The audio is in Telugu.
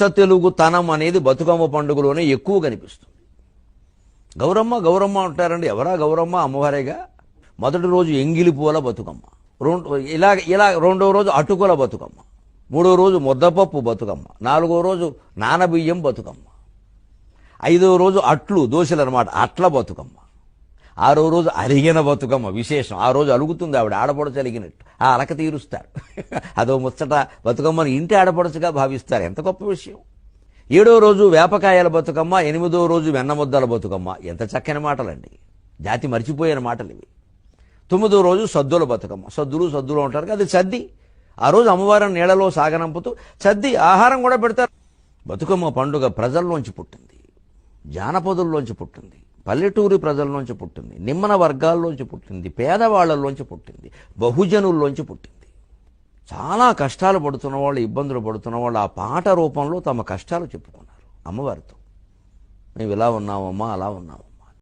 అచ్చ తెలుగు తనం అనేది బతుకమ్మ పండుగలోనే ఎక్కువ కనిపిస్తుంది. గౌరమ్మ గౌరమ్మ అంటారండి. ఎవరా గౌరమ్మ? అమ్మవారేగా? మొదటి రోజు ఎంగిలి పూల బతుకమ్మ. రెండు ఇలా ఇలా రెండో రోజు అటుకుల బతుకమ్మ. మూడో రోజు ముద్దపప్పు బతుకమ్మ. నాలుగో రోజు నానబియ్యం బతుకమ్మ. ఐదో రోజు అట్లు దోశలు అనమాట అట్ల బతుకమ్మ. ఆరో రోజు అరిగిన బతుకమ్మ విశేషం. ఆ రోజు అలుగుతుంది ఆవిడ ఆడపడచు అలిగినట్టు. ఆ అలక తీరుస్తారు. అదో ముచ్చట బతుకమ్మని ఇంటి ఆడపడచగా భావిస్తారు. ఎంత గొప్ప విషయం. ఏడో రోజు వేపకాయల బతుకమ్మ ఎనిమిదో రోజు వెన్నముద్దల బతుకమ్మ. ఎంత చక్కని మాటలండి. జాతి మర్చిపోయిన మాటలు ఇవి తొమ్మిదో రోజు సద్దుల బతుకమ్మ. సద్దులు సద్దులు ఉంటారు అది సద్ది. ఆ రోజు అమ్మవారిని నీళ్ళలో సాగనంపుతూ సద్ది ఆహారం కూడా పెడతారు. బతుకమ్మ పండుగ ప్రజల్లోంచి పుట్టింది. జానపదుల్లోంచి పుట్టింది. పల్లెటూరి ప్రజల్లోంచి పుట్టింది. నిమ్మన వర్గాల్లోంచి పుట్టింది. పేదవాళ్ళలోంచి పుట్టింది. బహుజనుల్లోంచి పుట్టింది. చాలా కష్టాలు పడుతున్న వాళ్ళు ఇబ్బందులు పడుతున్న వాళ్ళు ఆ పాట రూపంలో తమ కష్టాలు చెప్పుకున్నారు. అమ్మవారితో. మేము ఇలా ఉన్నామమ్మా అలా ఉన్నాము.